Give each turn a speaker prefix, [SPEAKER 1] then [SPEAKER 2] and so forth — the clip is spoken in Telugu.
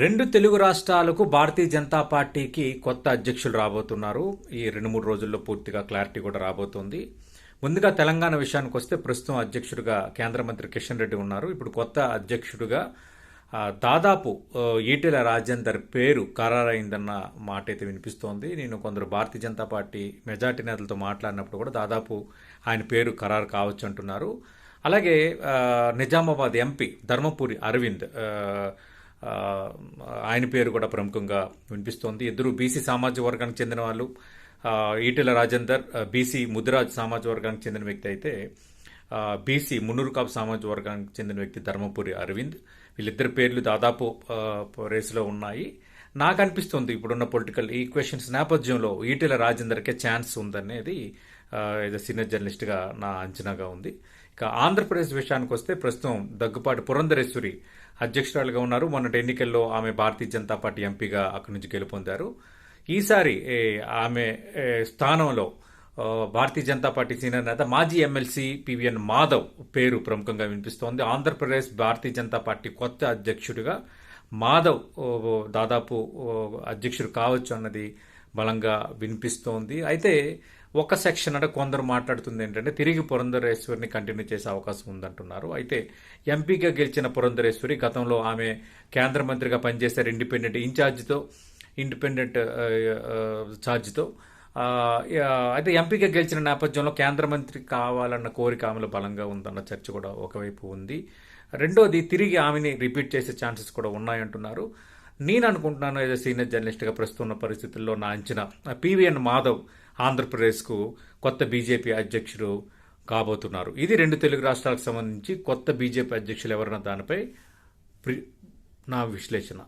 [SPEAKER 1] రెండు తెలుగు రాష్ట్రాలకు భారతీయ జనతా పార్టీకి కొత్త అధ్యక్షులు రాబోతున్నారు. ఈ రెండు మూడు రోజుల్లో పూర్తిగా క్లారిటీ కూడా రాబోతోంది. ముందుగా తెలంగాణ విషయానికి వస్తే ప్రస్తుతం అధ్యక్షుడిగా కేంద్ర మంత్రి కిషన్ రెడ్డి ఉన్నారు. ఇప్పుడు కొత్త అధ్యక్షుడిగా దాదాపు ఈటెల రాజేందర్ పేరు ఖరారైందన్న మాట అయితే వినిపిస్తోంది. నేను కొందరు భారతీయ జనతా పార్టీ మెజార్టీ నేతలతో మాట్లాడినప్పుడు కూడా దాదాపు ఆయన పేరు ఖరారు కావచ్చు అంటున్నారు. అలాగే నిజామాబాద్ ఎంపీ ధర్మపురి అరవింద్ ఆయన పేరు కూడా ప్రముఖంగా వినిపిస్తోంది. ఇద్దరు బీసీ సామాజిక వర్గానికి చెందిన వాళ్ళు. ఈటెల రాజేందర్ బీసీ ముదిరాజ్ సామాజిక వర్గానికి చెందిన వ్యక్తి అయితే బీసీ మున్నూరుకాపు సామాజిక వర్గానికి చెందిన వ్యక్తి ధర్మపురి అరవింద్. వీళ్ళిద్దరి పేర్లు దాదాపు రేసులో ఉన్నాయి. నాకు అనిపిస్తుంది ఇప్పుడున్న పొలిటికల్ ఈక్వేషన్స్ నేపథ్యంలో ఈటెల రాజేందర్కే ఛాన్స్ ఉందనేది ఏదో సీనియర్ జర్నలిస్ట్గా నా అంచనాగా ఉంది. ఇక ఆంధ్రప్రదేశ్ విషయానికి వస్తే ప్రస్తుతం దగ్గుపాటి పురంధరేశ్వరి అధ్యక్షురాలుగా ఉన్నారు. మొన్నటి ఎన్నికల్లో ఆమె భారతీయ జనతా పార్టీ ఎంపీగా అక్కడి నుంచి గెలుపొందారు. ఈసారి ఆమె స్థానంలో భారతీయ జనతా పార్టీ సీనియర్ నేత మాజీ ఎమ్మెల్సీ పివిఎన్ మాధవ్ పేరు ప్రముఖంగా వినిపిస్తోంది. ఆంధ్రప్రదేశ్ భారతీయ జనతా పార్టీ కొత్త అధ్యక్షుడిగా మాధవ్ దాదాపు అధ్యక్షుడు కావచ్చు అన్నది బలంగా వినిపిస్తోంది. అయితే ఒక సెక్షన్ అంటే కొందరు మాట్లాడుతుంది ఏంటంటే తిరిగి పురంధరేశ్వరిని కంటిన్యూ చేసే అవకాశం ఉందంటున్నారు. అయితే ఎంపీగా గెలిచిన పురంధరేశ్వరి గతంలో ఆమె కేంద్ర మంత్రిగా పనిచేశారు ఇండిపెండెంట్ ఇన్ఛార్జ్తో ఇండిపెండెంట్ ఛార్జ్తో అయితే ఎంపీగా గెలిచిన నేపథ్యంలో కేంద్ర మంత్రి కావాలన్న కోరిక ఆమెలో బలంగా ఉందన్న చర్చ కూడా ఒకవైపు ఉంది. రెండోది తిరిగి ఆమెని రిపీట్ చేసే ఛాన్సెస్ కూడా ఉన్నాయంటున్నారు. నేను అనుకుంటున్నాను ఏదో సీనియర్ జర్నలిస్ట్గా ప్రస్తుతం ఉన్న పరిస్థితుల్లో నా అంచనా. పివిఎన్ మాధవ్ ఆంధ్రప్రదేశ్కు కొత్త బీజేపీ అధ్యక్షుడు కాబోతున్నారు. ఇది రెండు తెలుగు రాష్ట్రాలకు సంబంధించి కొత్త బీజేపీ అధ్యక్షులు ఎవరన్న దానిపై ప్రి- నా విశ్లేషణ.